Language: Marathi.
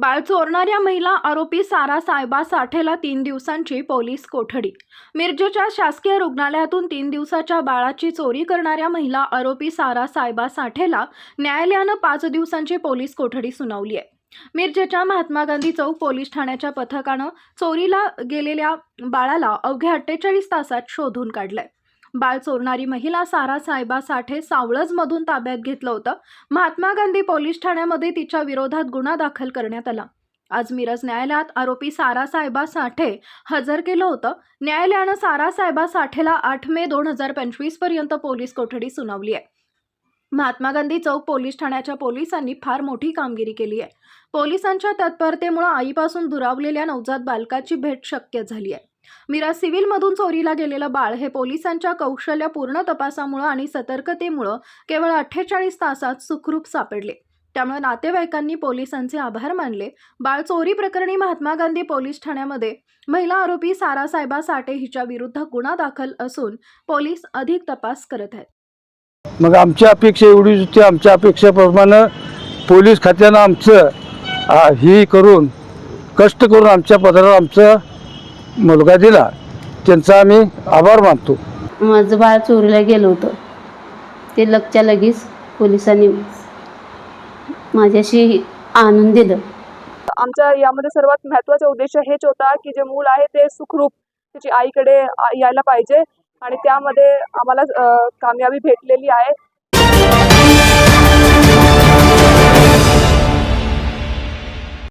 बाळ चोरणाऱ्या महिला आरोपी सारा साहेबा साठेला तीन दिवसांची पोलीस कोठडी. मिरजेच्या शासकीय रुग्णालयातून तीन दिवसाच्या बाळाची चोरी करणाऱ्या महिला आरोपी सारा साहेबा साठेला न्यायालयानं पाच दिवसांची पोलीस कोठडी सुनावली आहे. मिरजेच्या महात्मा गांधी चौक पोलीस ठाण्याच्या पथकानं चोरीला गेलेल्या बाळाला अवघ्या अठ्ठेचाळीस तासात शोधून काढलंय. बाळ चोरणारी महिला सारा साहेबा साठे सावळजमधून ताब्यात घेतलं होतं. महात्मा गांधी पोलीस ठाण्यामध्ये तिच्या विरोधात गुन्हा दाखल करण्यात आला. आज मिरज न्यायालयात आरोपी सारा साहेबा साठे हजर केलं होतं. न्यायालयानं सारा साहेबा साठेला आठ मे दोन हजार पंचवीसपर्यंत पोलीस कोठडी सुनावली आहे. महात्मा गांधी चौक पोलीस ठाण्याच्या पोलिसांनी फार मोठी कामगिरी केली आहे. पोलिसांच्या तत्परतेमुळे आईपासून दुरावलेल्या नवजात बालकाची भेट शक्य झाली आहे. मीरा सिव्हिलमधून चोरीला गेलेलं बाळ हे पोलिसांच्या कौशल्यपूर्ण तपासामुळं आणि सतर्कतेमुळं केवळ अठ्ठेचाळीस तासात सुखरूप सापडले. त्यामुळे नातेवाईकांनी पोलिसांचे आभार मानले. बाळ चोरी प्रकरणी महात्मा गांधी पोलीस ठाण्यामध्ये महिला आरोपी सारासाहेबा साठे हिच्या विरुद्ध गुन्हा दाखल असून पोलीस अधिक तपास करत आहेत. मग आमची अपेक्षा एवढीच होती आमच्या अपेक्षेप्रमाणे पोलीस खात्यानं आमचं ही करून कष्ट करून आमच्या पदरावर आमचं मुलगा दिला त्यांचा आम्ही आभार मानतो. माझं बाळ चोरीला गेलं होतं. ते लगच्या लगेच पोलिसांनी माझ्याशी आणून दिलं. आमचा यामध्ये सर्वात महत्त्वाचा उद्देश हेच होता की जे मूल आहे ते सुखरूप त्याची आईकडे यायला पाहिजे आणि त्यामध्ये आम्हाला कामयाबी भेटलेली आहे.